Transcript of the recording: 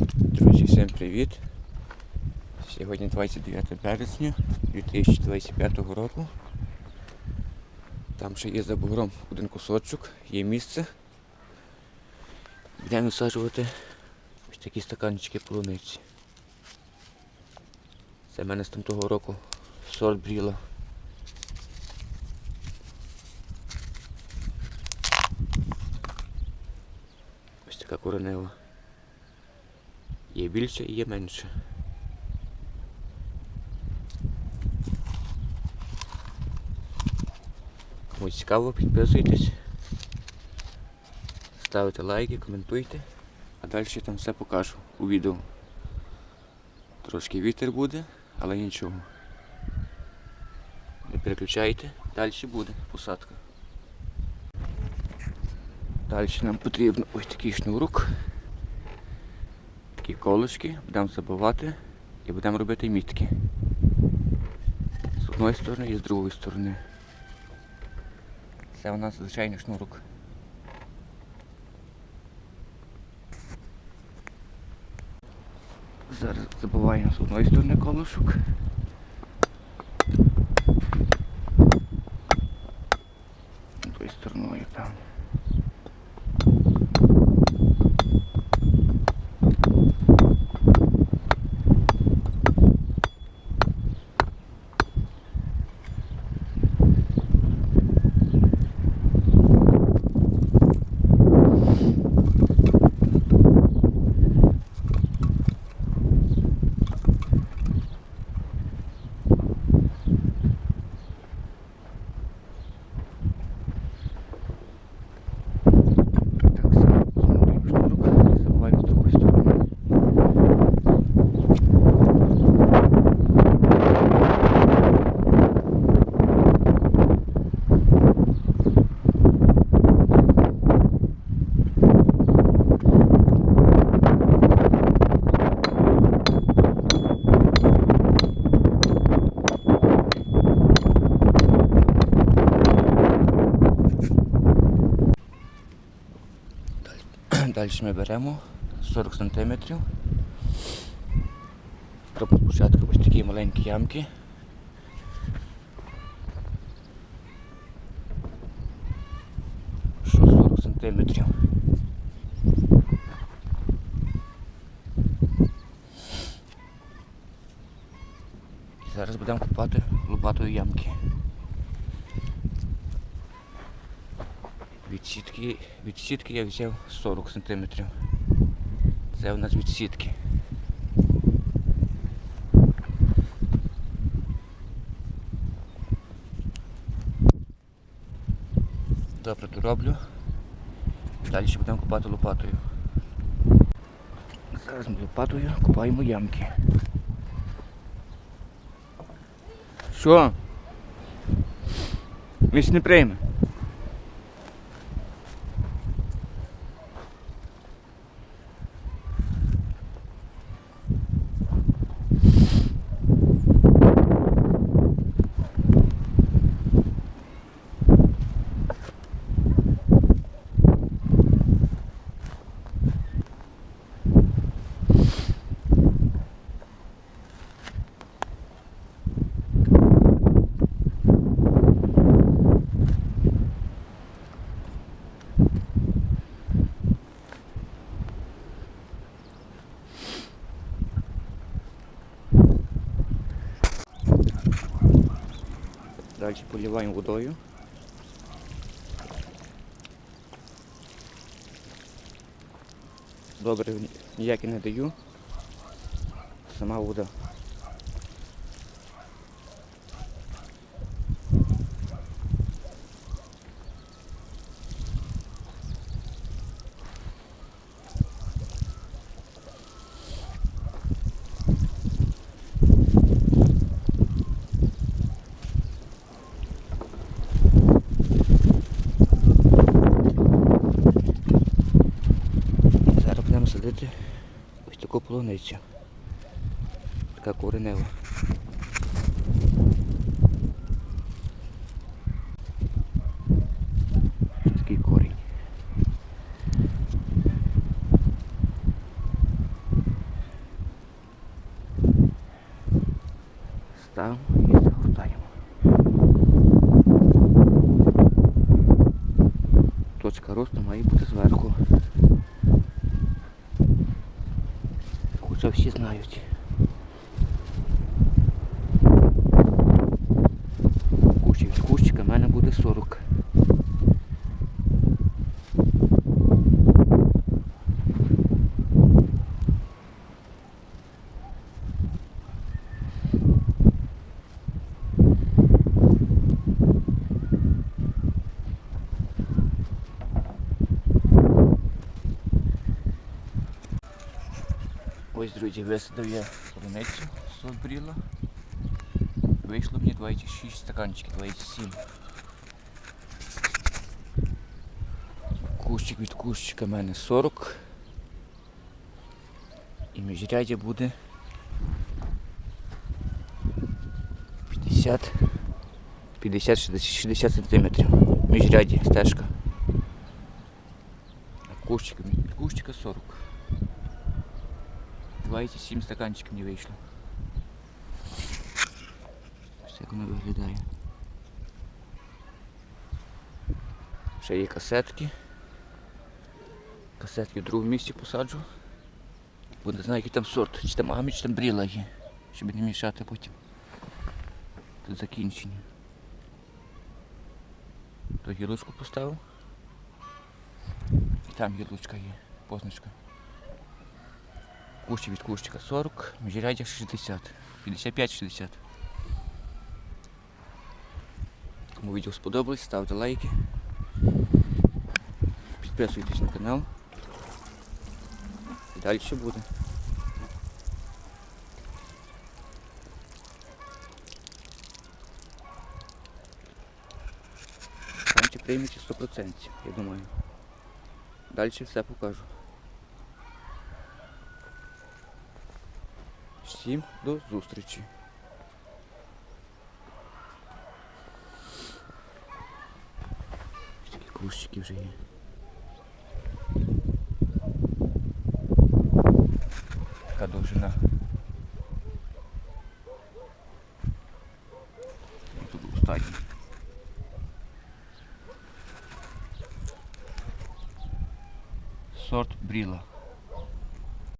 Друзі, всім привіт! Сьогодні 29 березня 2025 року. Там ще є за бугром один кусочок, є місце. Будемо висаджувати ось такі стаканчики полуниці. Це в мене з там того року сорт бріла. Ось така коренева. Є більше і є менше. Кому цікаво, підписуйтесь, ставте лайки, коментуйте, а далі там все покажу у відео. Трошки вітер буде, але нічого. Не переключайте, далі буде посадка. Далі нам потрібно ось такий шнурок такі колочки, будемо забивати і будемо робити мітки. З одної сторони і з другої сторони. Це у нас звичайний шнурок. Зараз забиваємо з одної сторони колишок. Тою стороною там. Так само знову шнурок, забиваємо з другої сторони. Далі ми беремо 40 см. Робимо спочатку ось такі маленькі ямки. Що 40 см. Зараз будемо копати лопатою ямки. Від сітки, від сітки я взяв 40 см. Це у нас від сітки. Добре дороблю. Далі ще будемо копати лопатою. Зараз ми лопатою копаємо ямки. Що? Він не прийме. Далі поливаємо водою. Добре ніякі не даю. Сама вода. полонинці. Ось таку полуницю. Така коренева. Такий корінь. Ставимо і загортаємо. Точка росту має бути зверху. Ось, друзі, висадив я полуницю собріла. Вийшло мені 26 стаканчиків, 27. Кущик від кущика в мене 40. І міжряддя буде 50 50-60 сантиметрів. Міжряддя, стежка. А кущик від кущика 40. 27 стаканчиків не вийшло. Ось як воно виглядає. Ще є касетки. Касетки в другому місці посаджу. Бо не знаю, який там сорт, чи там амі, чи там бріла є, щоб не мішати потім. Тут закінчення. То гілочку поставив. І там гілочка є, позначка. Кущик від кущика 40, міжряддя 60, 55-60. Кому відео сподобалось, ставте лайки. Підписуйтесь на канал. І далі ще буде. Самчик прийметься 100%, я думаю. Далі все покажу. Всім до зустрічі. Такі кущики вже є. Така довжина. Тут у. Сорт бріла.